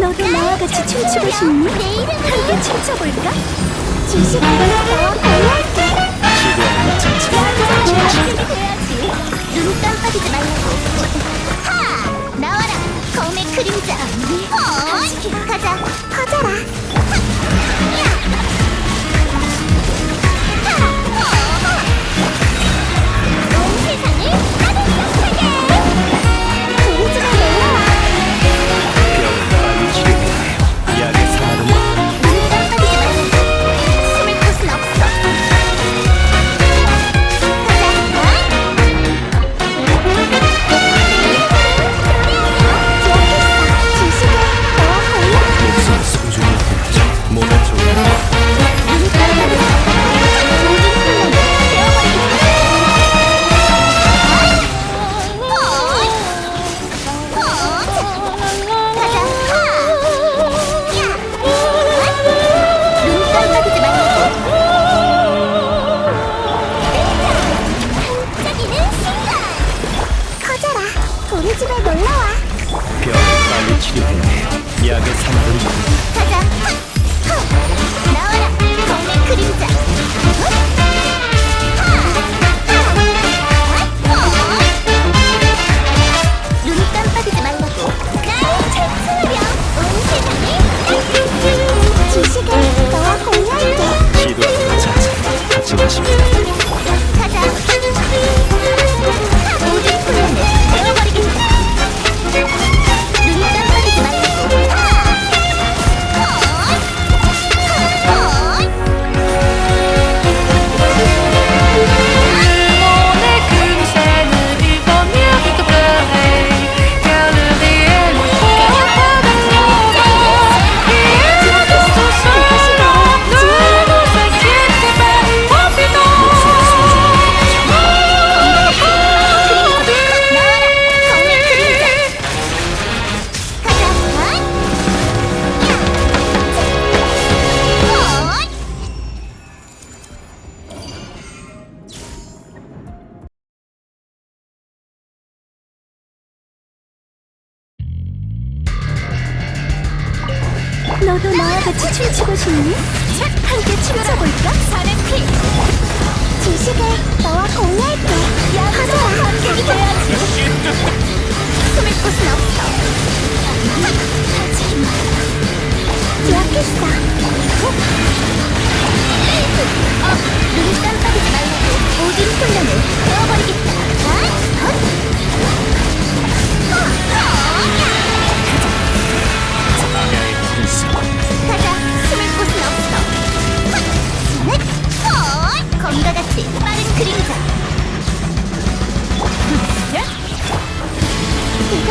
너도 나와 같이 춤추고 싶니? 함께 춤춰볼까? 지식을 너와 공유할 집에 놀러와 병을 빨리 치료해야 해 약의 사마른 가자 하! 하! 나와라 검의 그림자 하! 너도 나와 같이 춤추고 싶니? 함께 춤춰볼까? 사는 피. 지식을 너와 공유할게. 하자 함께 돼야지. 숨을 곳은 없어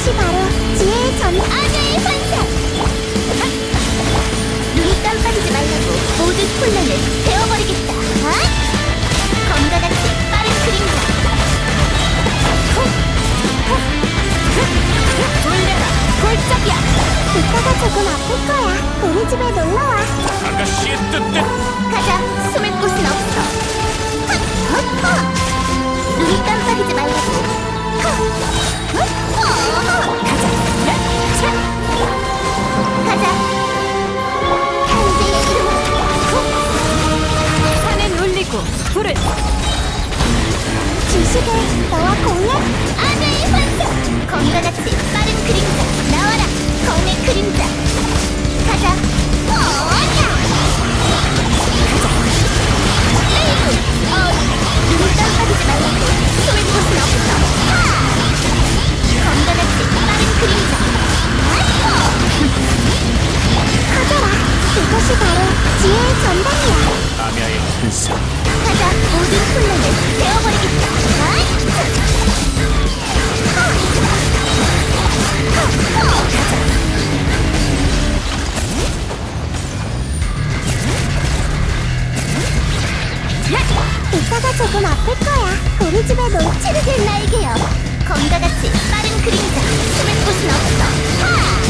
이것이 바로 지혜의 전 아녀의 환상 헛! 눈 깜빡이지 말라고 모든 훈련을 배워버리겠다 헛! 검과 같이 빠른 그림자! 돌려라 골짜기야 이따가 조금 아플 거야 우리 집에 놀러와 아가씨의 뜻대로 가자 숨을 곳은 없어 헛! 헛! 헛! 눈 깜빡이지 말라고! 헛! 시대 너와 공략 아내의 환상! 거기와 같이 빠른 그림자 나와라 검의 그림자. 가자. 우리 집에 놀치르는 날개요 검과 같이 빠른 그림자 숨을 곳은 없어 하!